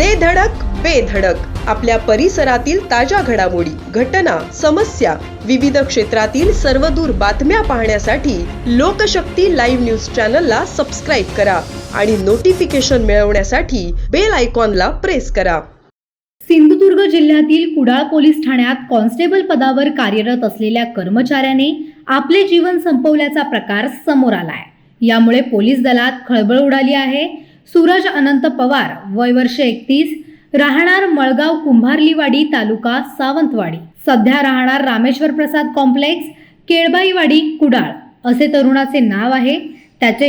दे धडक बेधडक आपल्या परिसरातील ताज्या घडामोडी घटना समस्या विविध क्षेत्रातील सर्वदूर बातम्या पाहण्यासाठी लोकशक्ती लाईव्ह न्यूज चॅनलला सबस्क्राईब करा आणि नोटिफिकेशन मिळवण्यासाठी बेल आयकॉनला प्रेस करा. सिंधुदुर्ग जिल्ह्यातील कुडाळ पोलीस ठाण्यात कॉन्स्टेबल पदावर कार्यरत असलेल्या कर्मचाऱ्याने आपले जीवन संपवल्याचा प्रकार समोर आलाय. यामुळे पोलीस दलात खळबळ उडाली आहे. सूरज अनंत पवार वय वर्ष एकतीस राहणार मळगाव कुंभारलीवाडी तालुका सावंतवाडी. सध्या राहणार रामेश्वर प्रसाद कॉम्प्लेक्स केळबाईवाडी कुडाळ असे तरुणाचे नाव आहे. त्याचे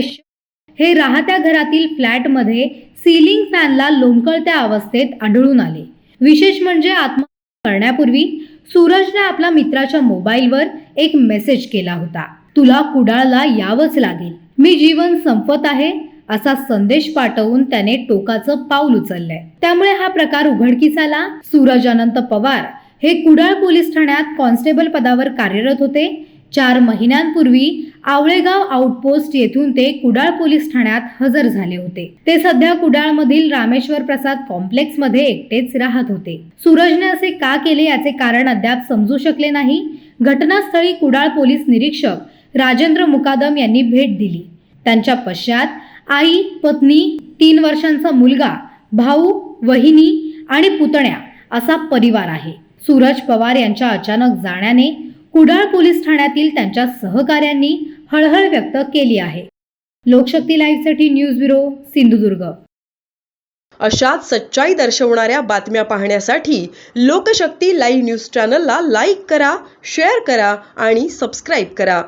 हे राहत्या घरातील फ्लॅटमध्ये सीलिंग फॅनला लोंबकळत्या अवस्थेत आढळून आले. विशेष म्हणजे आत्महत्या करण्यापूर्वी सूरजने आपल्या मित्राच्या मोबाईलवर एक मेसेज केला होता. तुला कुडाळला यावंच लागेल. मी जीवन संपत आहे. असा संदेश पाठवून त्याने टोकाचं पाऊल उचललंय. त्यामुळे हा प्रकार उघडकीस आला. सूरज अनंत पवार हे कुडाळ पोलीस ठाण्यात कॉन्स्टेबल पदावर कार्यरत होते. चार महिन्यांपूर्वी आवळेगाव आउटपोस्ट येथून ते कुडाळ पोलीस ठाण्यात हजर झाले होते. ते सध्या कुडाळमधील रामेश्वर प्रसाद कॉम्प्लेक्समध्ये एकटेच राहत होते. सूरजने असे का केले याचे कारण अद्याप समजू शकले नाही. घटनास्थळी कुडाळ पोलीस निरीक्षक राजेंद्र मुकादम यांनी भेट दिली. त्यांच्या पश्चात आई पत्नी तीन वर्षांचा मुलगा भाऊ वहिनी आणि पुतण्या असा परिवार आहे. सूरज पवार यांच्या अचानक जाण्याने कुडाळ पोलीस ठाण्यातील त्यांच्या सहकाऱ्यांनी हळहळ व्यक्त केली आहे. लोकशक्ती लाईव्हसाठी न्यूज ब्युरो सिंधुदुर्ग. अशाच सच्चाई दर्शवणाऱ्या बातम्या पाहण्यासाठी लोकशक्ती लाईव्ह न्यूज चॅनलला लाईक करा शेअर करा आणि सबस्क्राईब करा.